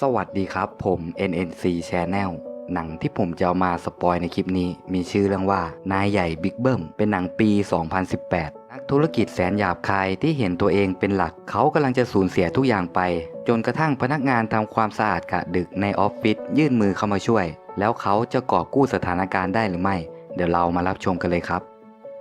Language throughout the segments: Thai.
สวัสดีครับผม NNC Channel หนังที่ผมจะามาสปอยในคลิปนี้ มีชื่อเรื่องว่า นายใหญ่บิ๊กเบิ้มเป็นหนังปี 2018 นักธุรกิจแสนหยาบคายที่เห็นตัวเองเป็นหลัก เขากำลังจะสูญเสียทุกอย่างไป จนกระทั่งพนักงานทำความสะอาดกะดึกในออฟฟิศยื่นมือเข้ามาช่วย แล้วเขาจะกอบกู้สถานการณ์ได้หรือไม่ เดี๋ยวเรามารับชมกันเลยครับ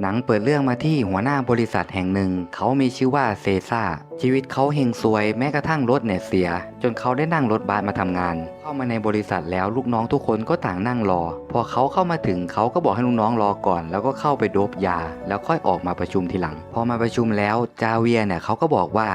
หนังเปิดเรื่องมาที่หัวหน้าบริษัทแห่งหนึ่ง เขามีชื่อว่าเซซ่าชีวิตเขาเฮงซวยแม้กระทั่งรถเนี่ยเสีย จนเขาได้นั่งรถบัสมาทำงาน เข้ามาในบริษัทแล้วลูกน้องทุกคนก็ต่างนั่งรอ พอเขาเข้ามาถึงเขาก็บอกให้ลูกน้องรอก่อน แล้วก็เข้าไปโดบยา แล้วค่อยออกมาประชุมทีหลัง พอมาประชุมแล้วจาเวียเนี่ยเขาก็บอกว่า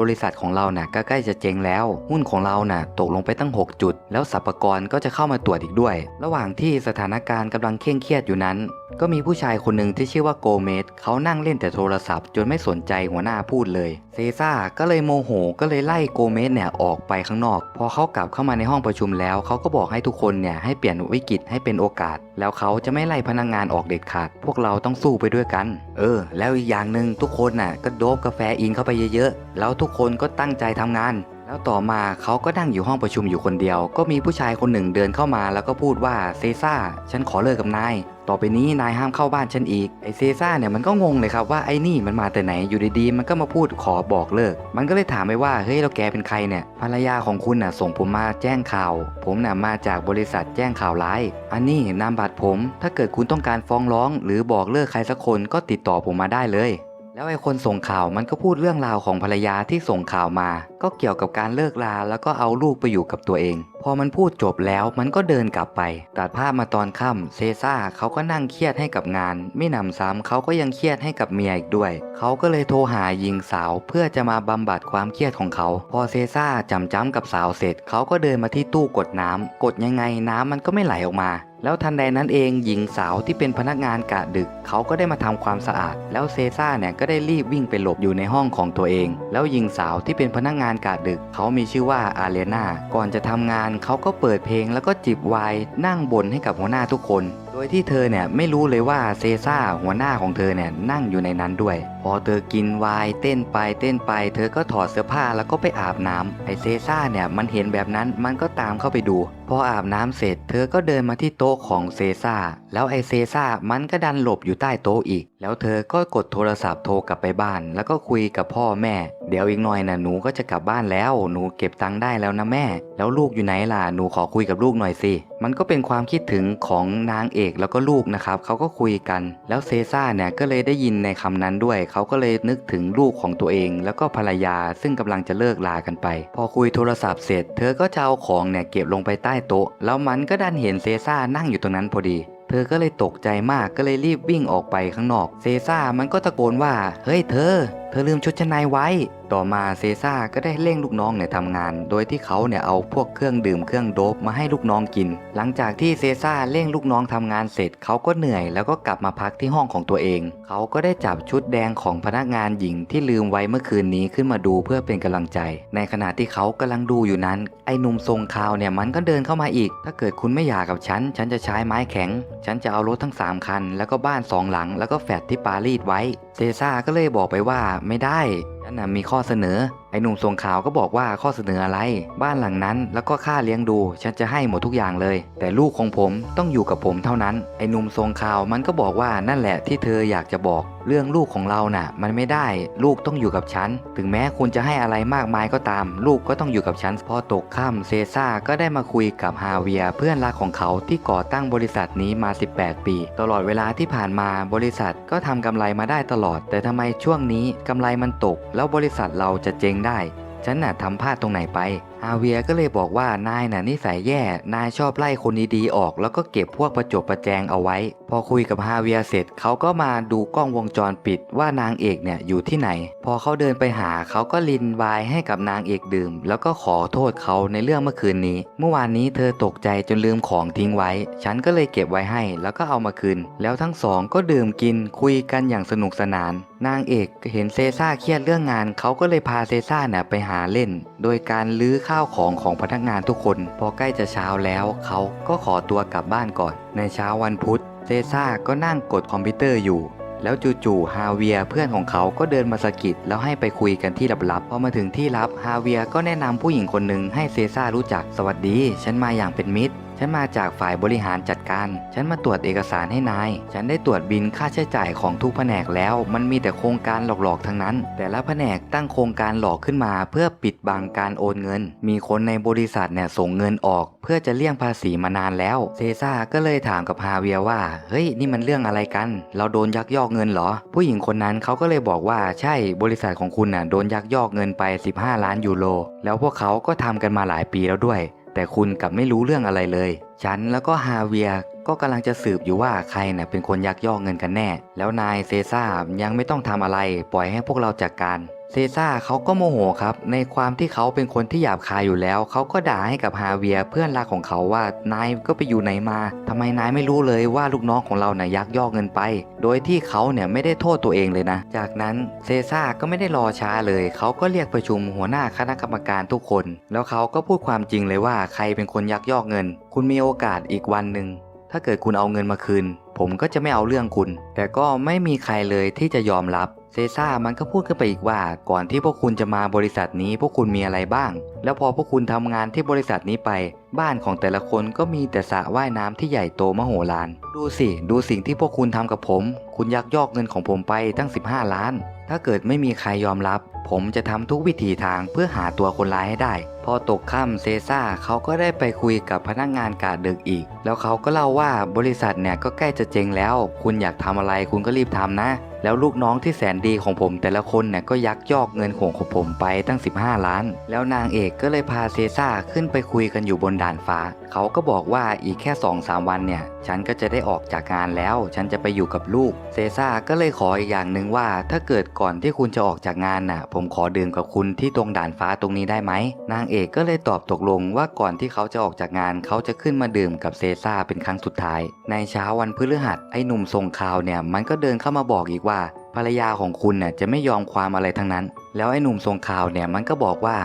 บริษัทของเราน่ะก็ใกล้จะเจ๊งแล้ว หุ้นของเราน่ะตกลงไปตั้ง 6 จุด แล้วสรรพากรก็จะเข้ามาตรวจอีกด้วย ระหว่างที่สถานการณ์กำลังเคร่งเครียดอยู่นั้น ก็มีผู้ชายคนหนึ่งที่ชื่อว่าโกเมสเขานั่งเล่นแต่โทรศัพท์ จนไม่สนใจหัวหน้าพูดเลยเซซ่าก็เลยโมโห ก็เลยไล่โกเมสเนี่ยออกไปข้างนอก พอเขากลับเข้ามาในห้องประชุมแล้วเขาก็บอกให้ทุกคนเนี่ยให้เปลี่ยนวิกฤตให้เป็นโอกาส แล้วเขาจะไม่ไล่พนักงงานออกเด็ดขาด พวกเราต้องสู้ไปด้วยกัน เออ แล้วอีกอย่างหนึ่งทุกคนน่ะก็โดบกาแฟอินเข้าไปเยอะๆแล้วทุกคนก็ตั้งใจทำงาน แล้วต่อมาเขาก็นั่งอยู่ห้องประชุมอยู่คนเดียว ก็มีผู้ชายคนหนึ่งเดินเข้ามาแล้วก็พูดว่าเซซ่าฉันขอเลิกกับนาย ต่อไปนี้นายห้ามเข้าบ้านฉันอีก ไอเซซ่าเนี่ยมันก็งงเลยครับว่าไอ้นี่มันมาแต่ไหนอยู่ดีๆ มันก็มาพูดขอบอกเลิก มันก็เลยถามไปว่าเฮ้ยเราแกเป็นใครเนี่ยภรรยาของคุณน่ะส่งผมมาแจ้งข่าว ผมน่ะมาจากบริษัทแจ้งข่าวร้าย อันนี้นามบัตรผม ถ้าเกิดคุณต้องการฟ้องร้อง หรือบอกเลิกใครสักคนก็ติดต่อผมมาได้เลย แล้วไอ้คนส่งข่าวมันก็พูดเรื่องราวของภรรยาที่ส่งข่าวมา ก็เกี่ยวกับการเลิกลาแล้วก็เอาลูกไปอยู่กับตัวเอง พอมันพูดจบแล้วมันก็เดินกลับไป ตัดภาพมาตอนค่ำเซซ่าเขาก็นั่งเครียดให้กับงาน ไม่นำซ้ำเขาก็ยังเครียดให้กับเมียอีกด้วย เขาก็เลยโทรหาหญิงสาวเพื่อจะมาบำบัดความเครียดของเขา พอเซซ่าจำจ้ำกับสาวเสร็จ เขาก็เดินมาที่ตู้กดน้ำกดยังไงน้ำมันก็ไม่ไหลออกมา แล้วทันใดนั้นเองหญิงสาวที่เป็นพนักงานกะดึก เขาก็ได้มาทำความสะอาด แล้วเซซ่าเนี่ยก็ได้รีบวิ่งไปหลบอยู่ในห้องของตัวเอง แล้วหญิงสาวที่เป็นพนักงานกะดึก เขามีชื่อว่าอาเลนาก่อนจะทำงานเขาก็เปิดเพลงแล้วก็จิบไวน์นั่งบ่นให้กับหัวหน้าทุกคน ดยที่เธอเนี่ยไม่รู้เลยว่าเซซ่าหัวหน้าของเธอเนี่ยนั่งอยู่ในนั้นด้วย พอเธอกินวน์เต้นไปเต้นไป เธอก็ถอดเสื้อผ้าแล้วก็ไปอาบน้ำไอเซซ่าเนี่ยมันเห็นแบบนั้นมันก็ตามเข้าไปดู พออาบน้ำเสร็จ เธอก็เดินมาที่โต๊ะของเซซ่าแล้วไอเซซ่ามันก็ดันหลบอยู่ใต้โต๊ะอีก แล้วเธอก็กดโทรศัพท์โทรกลับไปบ้าน แล้วก็คุยกับพ่อแม่เดี๋ยวอีกหน่อยนะหนูก็จะกลับบ้านแล้ว หนูเก็บตังค์ได้แล้วนะแม่ แล้วลูกอยู่ไหนล่ะ หนูขอคุยกับลูกหน่อยสิ มันก็เป็นความคิดถึงของนางเอกแล้วก็ลูกนะครับเขาก็คุยกัน แล้วเซซ่าเนี่ยก็เลยได้ยินในคำนั้นด้วย เขาก็เลยนึกถึงลูกของตัวเอง แล้วก็ภรรยาซึ่งกำลังจะเลิกลากันไป พอคุยโทรศัพท์เสร็จ เธอก็จะเอาของเนี่ยเก็บลงไปใต้โต๊ะ แล้วมันก็ดันเห็นเซซ่านั่งอยู่ตรงนั้นพอดีเธอก็เลยตกใจมากก็เลยรีบวิ่งออกไปข้างนอก เซซ่ามันก็ตะโกนว่า เฮ้ยเธอ ธอลืมชุดชั้นในไว้ ต่อมาเซซ่าก็ได้เร่งลูกน้องเนี่ยทำงาน โดยที่เขาเนี่ยเอาพวกเครื่องดื่มเครื่องโดบมาให้ลูกน้องกิน หลังจากที่เซซ่าเร่งลูกน้องทำงานเสร็จเขาก็เหนื่อยแล้วก็กลับมาพักที่ห้องของตัวเอง เขาก็ได้จับชุดแดงของพนักงานหญิงที่ลืมไว้เมื่อคืนนี้ขึ้นมาดูเพื่อเป็นกำลังใจ ในขณะที่เขากำลังดูอยู่นั้น ไอ้หนุ่มทรงคาวเนี่ยมันก็เดินเข้ามาอีก ถ้าเกิดคุณไม่อยากกับฉัน ฉันจะใช้ไม้แข็ง ฉันจะเอารถทั้ง 3 คัน แล้วก็บ้านสองหลัง แล้วก็แฟดที่ปารีสไว้ เซซ่าก็เลยบอกไปว่าไม่ได้ฉันนะมีข้อเสนอ อ้หนุ่มทรงขาวก็บอกว่าข้อเสนออะไร บ้านหลังนั้นแล้วก็ค่าเลี้ยงดู ฉันจะให้หมดทุกอย่างเลย แต่ลูกของผมต้องอยู่กับผมเท่านั้น ไอ้หนุ่มทรงขาวมันก็บอกว่านั่นแหละที่เธออยากจะบอก เรื่องลูกของเราน่ะ มันไม่ได้ลูกต้องอยู่กับฉัน ถึงแม้คุณจะให้อะไรมากมายก็ตาม ลูกก็ต้องอยู่กับฉันพอตกค่ำเซซ่าก็ได้มาคุยกับฮาเวียเพื่อนรักของเขาที่ก่อตั้งบริษัทนี้มา 18 ปี ตลอดเวลาที่ผ่านมาบริษัทก็ทำกำไรมาได้ตลอด แต่ทำไมช่วงนี้กำไรมันตก แล้วบริษัทเราจะเจ๊งได้ ฉันน่ะทำพลาดตรงไหนไปฮาเวียก็เลยบอกว่านายน่ะนิสัยแย่ นายชอบไล่คนดีๆออก แล้วก็เก็บพวกประจบประแจงเอาไว้ พอคุยกับฮาเวียเสร็จเขาก็มาดูกล้องวงจรปิดว่านางเอกเนี่ยอยู่ที่ไหน พอเขาเดินไปหาเขาก็ลินไวายให้กับนางเอกดื่ม แล้วก็ขอโทษเขาในเรื่องเมื่อคืนนี้ เมื่อวานนี้เธอตกใจจนลืมของทิ้งไว้ ฉันก็เลยเก็บไว้ให้ แล้วก็เอามาคืน แล้วทั้งสองก็ดื่มกินคุยกันอย่างสนุกสนานนางเอกเห็นเซซ่าเครียดเรื่องงาน เขาก็เลยพาเซซ่าเนี่ยไปหาเล่น โดยการลื้อข้าวของของพนักงานทุกคน พอใกล้จะเช้าแล้ว เขาก็ขอตัวกลับบ้านก่อน ในเช้าวันพุธ เซซ่าก็นั่งกดคอมพิวเตอร์อยู่ แล้วจู่ๆฮาเวียเพื่อนของเขาก็เดินมาสะกิดแล้วให้ไปคุยกันที่ลับๆพอมาถึงที่ลับฮาเวียก็แนะนำผู้หญิงคนหนึ่งให้เซซ่ารู้จักสวัสดี ฉันมาอย่างเป็นมิตร ฉันมาจากฝ่ายบริหารจัดการ ฉันมาตรวจเอกสารให้นาย ฉันได้ตรวจบินค่าใช้จ่ายของทุกแผนกแล้ว มันมีแต่โครงการหลอกๆทั้งนั้น แต่ละแผนกตั้งโครงการหลอกขึ้นมา เพื่อปิดบังการโอนเงิน มีคนในบริษัทเนี่ยส่งเงินออก เพื่อจะเลี่ยงภาษีมานานแล้ว เซซ่าก็เลยถามกับฮาเวียว่า เฮ้ย นี่มันเรื่องอะไรกัน เราโดนยักยอกเงินเหรอ ผู้หญิงคนนั้นเขาก็เลยบอกว่า ใช่ บริษัทของคุณน่ะโดนยักยอกเงินไป 15 ล้านยูโร แล้วพวกเขาก็ทำกันมาหลายปีแล้วด้วย แต่คุณกลับไม่รู้เรื่องอะไรเลย ฉันแล้วก็ฮาเวียร์ก็กำลังจะสืบอยู่ว่าใครเน่ะเป็นคนยักยอกเงินกันแน่ แล้วนายเซซ่ายังไม่ต้องทำอะไร ปล่อยให้พวกเราจัดการ เซซ่าเขาก็โมโหครับ ในความที่เขาเป็นคนที่หยาบคายอยู่แล้ว เขาก็ด่าให้กับฮาเวียร์เพื่อนรักของเขาว่านายก็ไปอยู่ไหนมาทำไมนายไม่รู้เลยว่าลูกน้องของเราน่ะยักยอกเงินไป โดยที่เขาเนี่ยไม่ได้โทษตัวเองเลยนะ จากนั้นเซซ่าก็ไม่ได้รอช้าเลย เขาก็เรียกประชุมหัวหน้าคณะกรรมการทุกคน แล้วเขาก็พูดความจริงเลยว่าใครเป็นคนยักยอกเงิน คุณมีโอกาสอีกวันหนึ่งถ้าเกิดคุณเอาเงินมาคืน ผมก็จะไม่เอาเรื่องคุณ แต่ก็ไม่มีใครเลยที่จะยอมรับ เซซ่ามันก็พูดขึ้นไปอีกว่า ก่อนที่พวกคุณจะมาบริษัทนี้พวกคุณมีอะไรบ้าง แล้วพอพวกคุณทำงานที่บริษัทนี้ไป บ้านของแต่ละคนก็มีแต่สระว่ายน้ำที่ใหญ่โตมโหฬารดูสิ ดูสิ่งที่พวกคุณทำกับผม คุณยักยอกเงินของผมไปตั้ง 15 ล้าน ถ้าเกิดไม่มีใครยอมรับ ผมจะทำทุกวิถีทางเพื่อหาตัวคนร้ายให้ได้ พอตกค่ำเซซ่าเขาก็ได้ไปคุยกับพนักงานกาดดึกอีก แล้วเขาก็เล่าว่าบริษัทเนี่ยก็ใกล้จะเจ๊งแล้ว คุณอยากทำอะไรคุณก็รีบทำนะ แล้วลูกน้องที่แสนดีของผม แต่ละคนเนี่ยก็ยักยอกเงินของของผมไปตั้ง 15 ล้าน แล้วนางเอกก็เลยพาเซซ่าขึ้นไปคุยกันอยู่บนด่านฟ้า เขาก็บอกว่าอีกแค่2-3วันเนี่ยฉันก็จะได้ออกจากงานแล้ว ฉันจะไปอยู่กับลูก เซซ่าก็เลยขออีกอย่างหนึ่งว่า ถ้าเกิดก่อนที่คุณจะออกจากงานน่ะ ผมขอดื่มกับคุณที่ตรงด่านฟ้าตรงนี้ได้ไหมนางเอกก็เลยตอบตกลงว่าก่อนที่เขาจะออกจากงานเขาจะขึ้นมาดื่มกับเซซ่าเป็นครั้งสุดท้าย ในเช้าวันพฤหัสไอ้หนุ่มทรงข่าวเนี่ยมันก็เดินเข้ามาบอกอีกว่าภรรยาของคุณเนี่ยจะไม่ยอมความอะไรทั้งนั้น แล้วไอ้หนุ่มทรงข่าวเนี่ยมันก็บอกว่า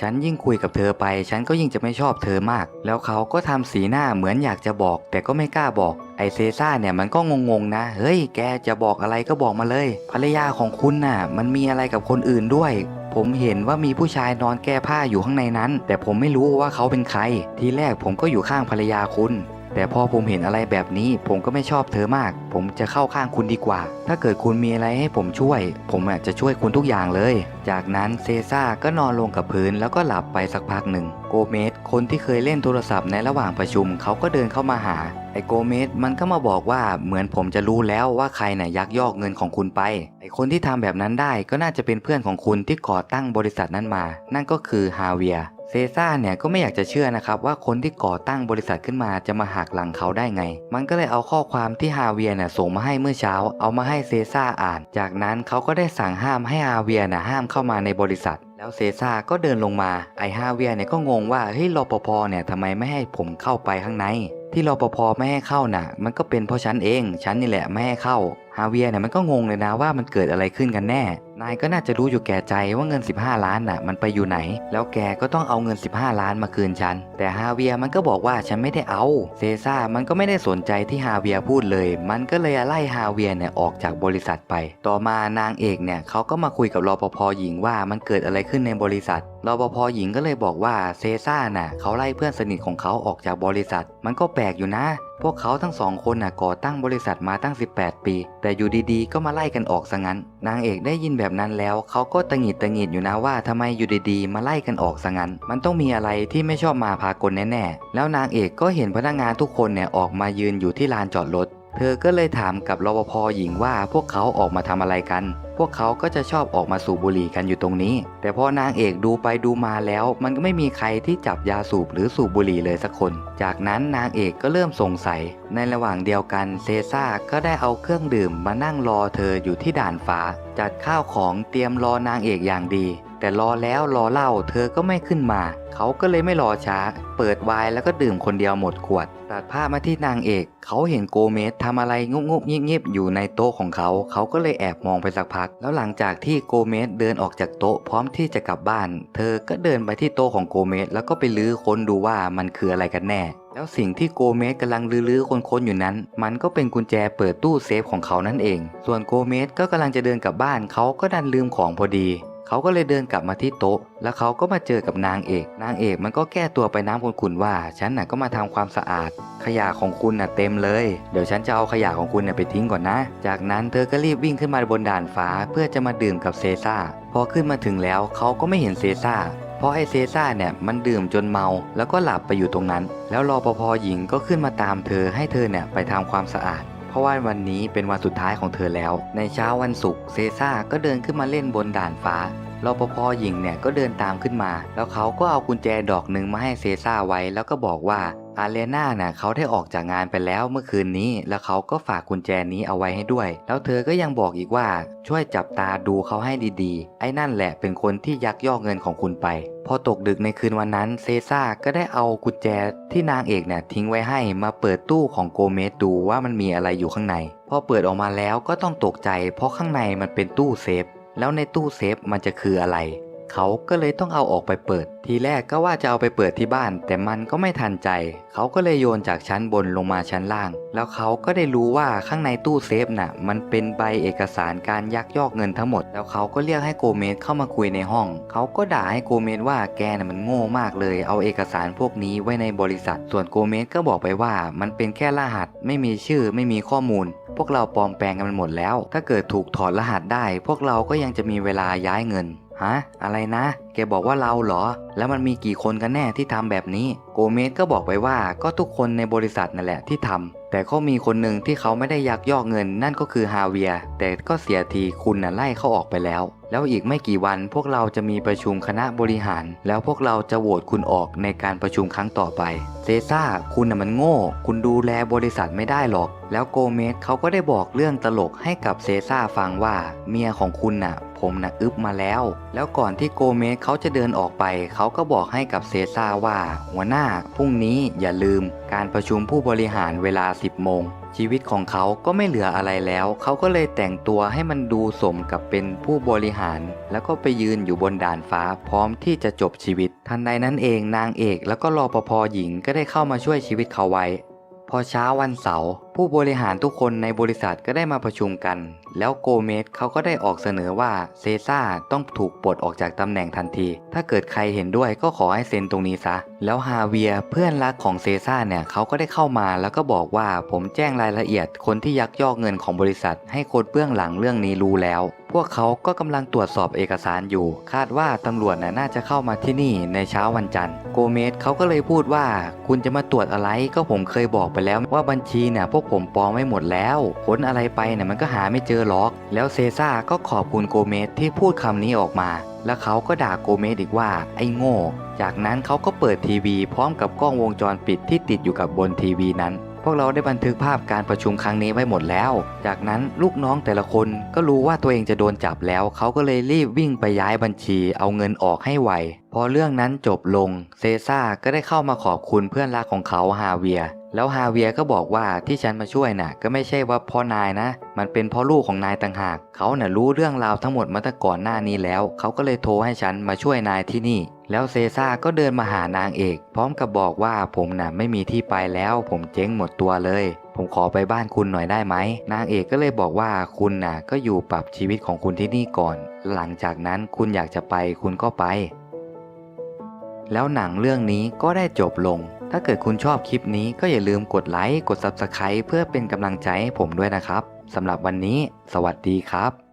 ฉันยิ่งคุยกับเธอไป ฉันก็ยิ่งจะไม่ชอบเธอมาก แล้วเขาก็ทำสีหน้าเหมือนอยากจะบอก แต่ก็ไม่กล้าบอก ไอเซซ่าเนี่ยมันก็งงๆนะ เฮ้ย แกจะบอกอะไรก็บอกมาเลย ภรรยาของคุณน่ะ มันมีอะไรกับคนอื่นด้วย ผมเห็นว่ามีผู้ชายนอนแก้ผ้าอยู่ข้างในนั้น แต่ผมไม่รู้ว่าเขาเป็นใคร ทีแรกผมก็อยู่ข้างภรรยาคุณ แต่พอผมเห็นอะไรแบบนี้ ผมก็ไม่ชอบเธอมาก ผมจะเข้าข้างคุณดีกว่า ถ้าเกิดคุณมีอะไรให้ผมช่วย ผมจะช่วยคุณทุกอย่างเลย จากนั้นเซซ่าก็นอนลงกับพื้นแล้วก็หลับไปสักพักหนึ่ง โกเมสคนที่เคยเล่นโทรศัพท์ในระหว่างประชุมเขาก็เดินเข้ามาหาไอโกเมสมันก็มาบอกว่าเหมือนผมจะรู้แล้วว่าใครน่ะยักยอกเงินของคุณไปไอคนที่ทำแบบนั้นได้ก็น่าจะเป็นเพื่อนของคุณที่ก่อตั้งบริษัทนั้นมา นั่นก็คือฮาเวีย เซซ่าเนี่ยก็ไม่อยากจะเชื่อนะครับว่าคนที่ก่อตั้งบริษัทขึ้นมาจะมาหักหลังเขาได้ไง มันก็เลยเอาข้อความที่ฮาเวียเนี่ยส่งมาให้เมื่อเช้า เอามาให้เซซ่าอ่าน จากนั้นเขาก็ได้สั่งห้ามให้ฮาเวียน่ะห้ามเข้ามาในบริษัท แล้วเซซ่าก็เดินลงมา ไอฮาเวียเนี่ยก็งงว่าเฮ้ยรปภเนี่ยทำไมไม่ให้ผมเข้าไปข้างใน ที่รปภไม่ให้เข้าน่ะ มันก็เป็นเพราะฉันเอง ฉันนี่แหละไม่ให้เข้า ฮาเวียเนี่ยมันก็งงเลยนะว่ามันเกิดอะไรขึ้นกันแน่ นายก็น่าจะรู้อยู่แก่ใจว่าเงิน 15 ล้านน่ะ มันไปอยู่ไหน แล้วแกก็ต้องเอาเงิน 15 ล้านมาคืนฉัน แต่ฮาเวียมันก็บอกว่าฉันไม่ได้เอา เซซ่ามันก็ไม่ได้สนใจที่ฮาเวียพูดเลย มันก็เลยไล่ฮาเวียเนี่ยออกจากบริษัทไป ต่อมานางเอกเนี่ยเขาก็มาคุยกับรปภหญิงว่ามันเกิดอะไรขึ้นในบริษัทรปภหญิงก็เลยบอกว่าเซซ่าน่ะเขาไล่เพื่อนสนิทของเขาออกจากบริษัท มันก็แปลกอยู่นะพวกเขาทั้งสองคนน่ะก่อตั้งบริษัทมาตั้ง 18 ปี แต่อยู่ดีๆ ก็มาไล่กันออกซะงั้น นางเอกได้ยินแบบนั้นแล้วเขาก็ตังหงิดตังหิดอยู่นะว่าทำไมอยู่ดีๆ มาไล่กันออกซะงั้น มันต้องมีอะไรที่ไม่ชอบมาพากลแน่ๆ แล้วนางเอกก็เห็นพนักงานทุกคนเนี่ยออกมายืนอยู่ที่ลานจอดรถ เธอก็เลยถามกับรปภหญิงว่าพวกเขาออกมาทำอะไรกัน พวกเขาก็จะชอบออกมาสูบบุหรี่กันอยู่ตรงนี้ แต่พอนางเอกดูไปดูมาแล้ว มันก็ไม่มีใครที่จับยาสูบหรือสูบบุหรี่เลยสักคน จากนั้นนางเอกก็เริ่มสงสัย ในระหว่างเดียวกันเซซ่าก็ได้เอาเครื่องดื่มมานั่งรอเธออยู่ที่ด่านฟ้า จัดข้าวของเตรียมรอนางเอกอย่างดี แต่รอแล้วรอเล่าเธอก็ไม่ขึ้นมา เขาก็เลยไม่รอช้า เปิดไวน์แล้วก็ดื่มคนเดียวหมดขวด ตัดภาพมาที่นางเอก เขาเห็นโกเมสทำอะไรงุบงุบๆงิบๆอยู่ในโต๊ะของเขา เขาก็เลยแอบมองไปสักพัก แล้วหลังจากที่โกเมสเดินออกจากโต๊ะพร้อมที่จะกลับบ้าน เธอก็เดินไปที่โต๊ะของโกเมสแล้วก็ไปลื้อค้นดูว่ามันคืออะไรกันแน่แล้วสิ่งที่โกเมสกำลังลื้อๆค้นๆอยู่นั้น มันก็เป็นกุญแจเปิดตู้เซฟของเขานั่นเอง ส่วนโกเมสก็กำลังจะเดินกลับบ้านเขาก็ดันลืมของพอดี เขาก็เลยเดินกลับมาที่โต๊ะ แล้วเขาก็มาเจอกับนางเอก นางเอกมันก็แก้ตัวไปน้ำคุณๆว่า ฉันน่ะก็มาทำความสะอาด ขยะของคุณน่ะเต็มเลย เดี๋ยวฉันจะเอาขยะของคุณน่ะไปทิ้งก่อนนะ จากนั้นเธอก็รีบวิ่งขึ้นมาบนด่านฟ้าเพื่อจะมาดื่มกับเซซ่า พอขึ้นมาถึงแล้วเขาก็ไม่เห็นเซซ่าเพราะไอเซซ่าเนี่ยมันดื่มจนเมาแล้วก็หลับไปอยู่ตรงนั้น แล้วรอปภหญิงก็ขึ้นมาตามเธอให้เธอเนี่ยไปทำความสะอาด เพราะว่าวันนี้เป็นวันสุดท้ายของเธอแล้ว ในเช้าวันศุกร์เซซ่าก็เดินขึ้นมาเล่นบนด่านฟ้ารปภหญิงเนี่ยก็เดินตามขึ้นมา แล้วเขาก็เอากุญแจดอกหนึ่งมาให้เซซ่าไว้แล้วก็บอกว่า อาเลน่าน่ะเขาได้ออกจากงานไปแล้วเมื่อคืนนี้ แล้วเขาก็ฝากกุญแจนี้เอาไว้ให้ด้วย แล้วเธอก็ยังบอกอีกว่าช่วยจับตาดูเขาให้ดีๆ ไอ้นั่นแหละเป็นคนที่ยักยอกเงินของคุณไป พอตกดึกในคืนวันนั้นเซซ่าก็ได้เอากุญแจที่นางเอกเนี่ยทิ้งไว้ให้มาเปิดตู้ของโกเมสดูว่ามันมีอะไรอยู่ข้างใน พอเปิดออกมาแล้วก็ต้องตกใจ เพราะข้างในมันเป็นตู้เซฟ แล้วในตู้เซฟมันจะคืออะไร เขาก็เลยต้องเอาออกไปเปิด ทีแรกก็ว่าจะเอาไปเปิดที่บ้าน แต่มันก็ไม่ทันใจ เขาก็เลยโยนจากชั้นบนลงมาชั้นล่าง แล้วเขาก็ได้รู้ว่าข้างในตู้เซฟน่ะ มันเป็นใบเอกสารการยักยอกเงินทั้งหมด แล้วเขาก็เรียกให้โกเมสเข้ามาคุยในห้อง เขาก็ด่าให้โกเมสว่าแกน่ะมันโง่มากเลย เอาเอกสารพวกนี้ไว้ในบริษัท ส่วนโกเมสก็บอกไปว่า มันเป็นแค่รหัส ไม่มีชื่อ ไม่มีข้อมูลพวกเราปลอมแปลงกันมันหมดแล้ว ถ้าเกิดถูกถอดรหัสได้ พวกเราก็ยังจะมีเวลาย้ายเงิน ฮะอะไรนะ แกบอกว่าเราเหรอ แล้วมันมีกี่คนกันแน่ที่ทำแบบนี้ โกเมสก็บอกไปว่าก็ทุกคนในบริษัทนั่นแหละที่ทำแต่ก็มีคนหนึ่งที่เขาไม่ได้ยักยอกเงินนั่นก็คือฮาเวียร์แต่ก็เสียทีคุณน่ะไล่เขาออกไปแล้ว แล้วอีกไม่กี่วันพวกเราจะมีประชุมคณะบริหาร แล้วพวกเราจะโหวตคุณออกในการประชุมครั้งต่อไป เซซ่าคุณน่ะมันโง่ คุณดูแลบริษัทไม่ได้หรอก แล้วโกเมสเขาก็ได้บอกเรื่องตลกให้กับเซซ่าฟังว่า เมียของคุณน่ะ ผมนะอึบมาแล้ว แล้วก่อนที่โกเมสเขาจะเดินออกไป เขาก็บอกให้กับเซซ่าว่า หัวหน้าพรุ่งนี้อย่าลืม การประชุมผู้บริหารเวลา 10 โมงชีวิตของเขาก็ไม่เหลืออะไรแล้ว เขาก็เลยแต่งตัวให้มันดูสมกับเป็นผู้บริหาร แล้วก็ไปยืนอยู่บนด่านฟ้าพร้อมที่จะจบชีวิต ทันใดนั้นเองนางเอกแล้วก็รอปภหญิงก็ได้เข้ามาช่วยชีวิตเขาไว้ พอเช้าวันเสาร์ผู้บริหารทุกคนในบริษัทก็ได้มาประชุมกัน แล้วโกเมสเขาก็ได้ออกเสนอว่าเซซ่าต้องถูกปลดออกจากตำแหน่งทันที ถ้าเกิดใครเห็นด้วยก็ขอให้เซ็นตรงนี้ซะ แล้วฮาเวียเพื่อนรักของเซซ่าเนี่ยเขาก็ได้เข้ามาแล้วก็บอกว่าผมแจ้งรายละเอียดคนที่ยักยอกเงินของบริษัท ให้คนเบื้องหลังเรื่องนี้รู้แล้ว พวกเขาก็กำลังตรวจสอบเอกสารอยู่ คาดว่าตำรวจน่ะน่าจะเข้ามาที่นี่ในเช้าวันจันทร์ โกเมสเขาก็เลยพูดว่า คุณจะมาตรวจอะไรก็ผมเคยบอกไปแล้วว่าบัญชีเนี่ยพวกผมปลอมไว้หมดแล้วค้นอะไรไปเนี่ยมันก็หาไม่เจอหรอก แล้วเซซ่าก็ขอบคุณโกเมสที่พูดคำนี้ออกมา แล้วเขาก็ด่าโกเมสอีกว่า ไอ้โง่ จากนั้นเขาก็เปิดทีวี พร้อมกับกล้องวงจรปิดที่ติดอยู่กับบนทีวีนั้น พวกเราได้บันทึกภาพการประชุมครั้งนี้ไว้หมดแล้ว จากนั้นลูกน้องแต่ละคนก็รู้ว่าตัวเองจะโดนจับแล้ว เขาก็เลยรีบวิ่งไปย้ายบัญชี เอาเงินออกให้ไว พอเรื่องนั้นจบลง เซซ่าก็ได้เข้ามาขอบคุณเพื่อนรักของเขาฮาเวีย แล้วฮาเวียก็บอกว่าที่ฉันมาช่วยน่ะ ก็ไม่ใช่ว่าพ่อนายนะ มันเป็นเพราะลูกของนายต่างหาก เขาน่ะรู้เรื่องราวทั้งหมดมาตั้งก่อนหน้านี้แล้ว เขาก็เลยโทรให้ฉันมาช่วยนายที่นี่ แล้วเซซ่าก็เดินมาหานางเอก พร้อมกับบอกว่าผมน่ะไม่มีที่ไปแล้ว ผมเจ๊งหมดตัวเลย ผมขอไปบ้านคุณหน่อยได้ไหม นางเอกก็เลยบอกว่าคุณน่ะก็อยู่ปรับชีวิตของคุณที่นี่ก่อน หลังจากนั้นคุณอยากจะไปคุณก็ไป แล้วหนังเรื่องนี้ก็ได้จบลง ถ้าเกิดคุณชอบคลิปนี้ก็อย่าลืมกดไลค์กด Subscribe เพื่อเป็นกำลังใจให้ผมด้วยนะครับสำหรับวันนี้ สวัสดีครับ